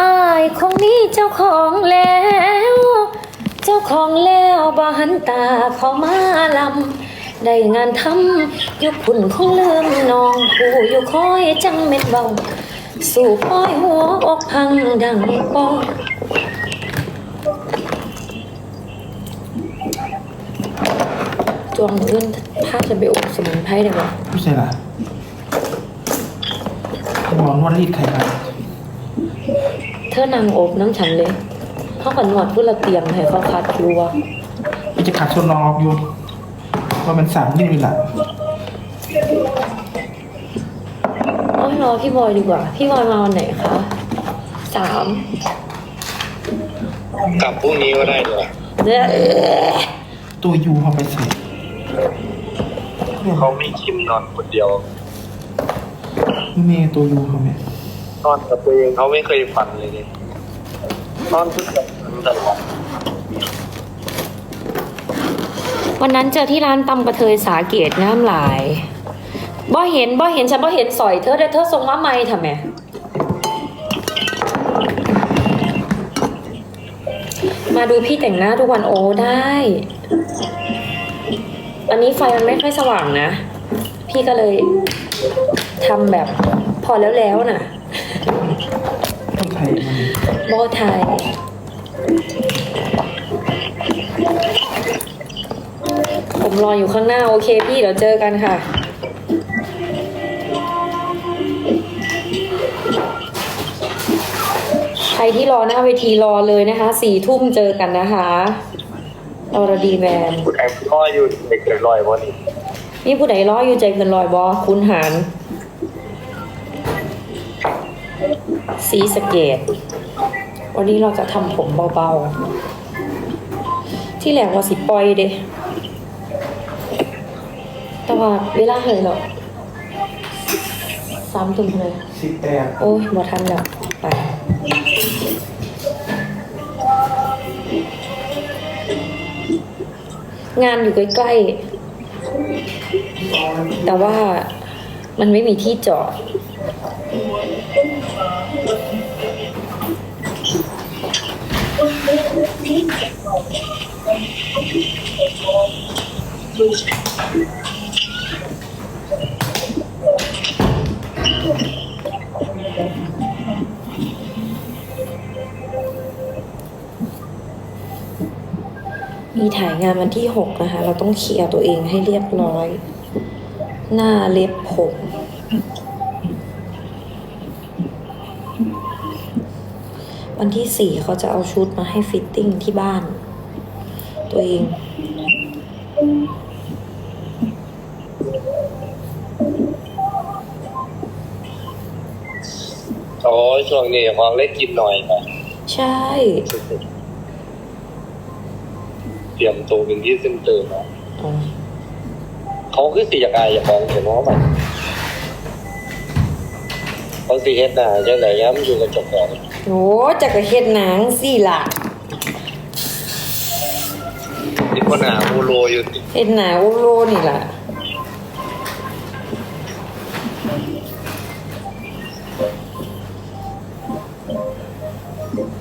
อายคงมีเจ้าของแล้ว เจ้าของแล้วบ่หันตาเขามาลำได้งานทำอยู่พุ่นคงลืมน้องผู้อยู่คอยจังเม็ดเบาสู่ปอยหัวอกพังดังปอจวงเงินพาจะไปอบสมุนไพรได้บ่ไม่ใช่ล่ะหมอนวดรีดไขมัน เธอนางอบน้ำฉันเลยเขากันนวดพูดละเตียงให้เขาคัดรัวมันจะขาดชนน้องออกอยู่ว่ามันสามยี่นี่แหละโอ้ยรอพี่บอยดีกว่า พี่บอยมาวันไหนคะสามกลับพรุ่งนี้ก็ได้ด้วยเด้อตัวยูเขาไปใส่เขาไม่คิมนอนคนเดียวเมย์ตัวยูเขาไหม นอนกับตัวเองเขาไม่เคยฝันเลยเนี่ยนอนทุกอย่างตลอดวันนั้นเจอที่ร้านตำกระเทยสาเกตน้ำลายบ่เห็นบ่เห็นฉันบ่เห็นสอยเธอแต่เธอทรงว่าไม่ทำไมมาดูพี่แต่งหน้าทุกวันโอ้ได้ อันนี้ไฟมันไม่ค่อยสว่างนะ พี่ก็เลยทำแบบพอแล้วแล้วน่ะ โบไทย ผมรออยู่ข้างหน้า โอเคพี่เดี๋ยวเจอกันค่ะ ใครที่รอหน้าเวทีรอเลยนะคะสี่ทุ่มเจอกันนะคะอรดีแบนด์คุณแอมก็อยู่เด็กลอยๆวันนี้นี่ผู้ใดรออยู่ใจเกินลอยบอคุณหารสีสะเกต วันนี้เราจะทำผมเบาๆ ที่แหลกว่าสิปล่อยเด้แต่ว่าเวลาเหยหรอกสามตุ่มเลยสิบแปดโอ้ยบ่ทันแล้วไปงานอยู่ใกล้ๆ แต่ว่ามันไม่มีที่จอด มีถ่ายงานวันที่หกนะคะ เราต้องเคลียร์ตัวเองให้เรียบร้อย หน้าเล็บผม วันที่สี่เขาจะเอาชุดมาให้ฟิตติ้งที่บ้าน ตัวเอง ยช่วงนี้ของเล่นกินหน่อยนะใช่ เตรียมตัวเป็นที่ซึ่งเติมนะอ๋อเขาคือสิอยากอายอยากมองเห็นว่ามันเขาสิเฮ็ดหน้าจังไหนย้ำอยู่กับเจบของโหจักรเฮ็ดหนังสิล่ะที่คนหน้าโมโลอยู่ติเฮ็ดหนาโอโลนี่ล่ะ Yeah.